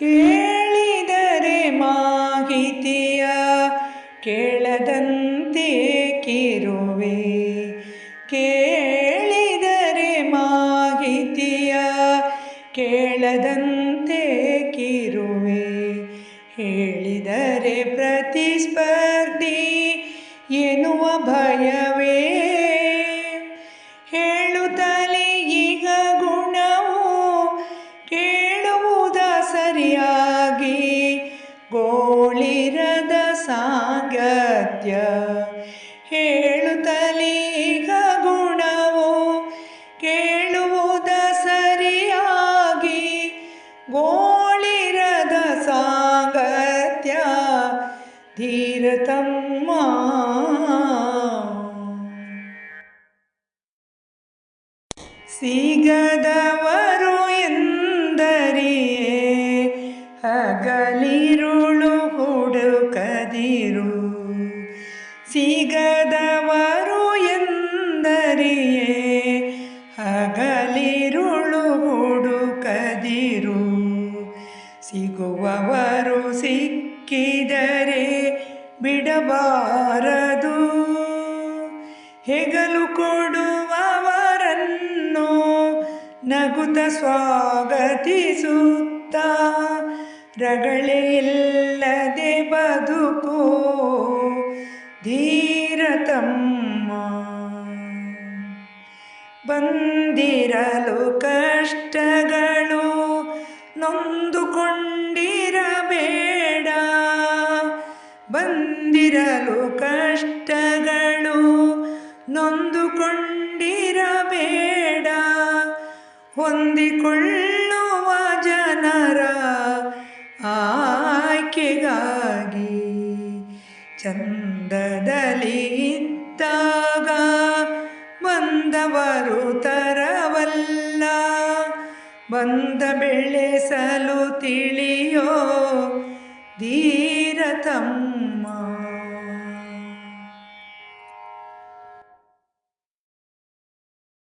ಕೇಳಿದರೆ ಮಾಹಿತಿಯ ಕೇಳದಂತೆ ಕಿರುವೆ. ಕೇಳಿದರೆ ಮಾಹಿತಿಯ ಕೇಳದಂತೆ ಕಿರುವೆ. ಹೇಳಿದರೆ ಪ್ರತಿಸ್ಪರ್ಧಿ ಸಾಂಗತ್ಯ. ಹೇಳುತ್ತಲೀಗ ಗುಣವು ಕೇಳುವುದ ಸರಿಯಾಗಿ. ಗೋಳಿರದ ಸಾಂಗತ್ಯ ಧೀರತಮ್ಮ ಸಿಗದವರು ಎಂದರಿಯೇ ಹಗಲಿರುಳು ಹುಡುಕದಿರು ಸಿಗದವರು ಎಂದರಿಯೇ ಹಗಲಿರುಳು ಹುಡುಕದಿರು. ಸಿಗುವವರು ಸಿಕ್ಕಿದರೆ ಬಿಡಬಾರದು. ಹೆಗಲು ಕೊಡುವವರನ್ನು ನಗುತ ಸ್ವಾಗತಿಸುತ್ತ. ರಗಳೆ ಇಲ್ಲದೆ ಬದುಕು ಧೀರತಮ್ಮ. ಬಂದಿರಲು ಕಷ್ಟಗಳು ನೊಂದುಕೊಂಡಿರಬೇಡ. ಬಂದಿರಲು ಕಷ್ಟಗಳು ನೊಂದುಕೊಂಡಿರಬೇಡ. ಹೊಂದಿಕೊಳ್ಳುವ ಚಂದದಲ್ಲಿ ಇದ್ದಾಗ ಬಂದವರು ತರವಲ್ಲ. ಬಂದ ಬೆಳೆಸಲು ತಿಳಿಯೋ ಧೀರತಮ್ಮ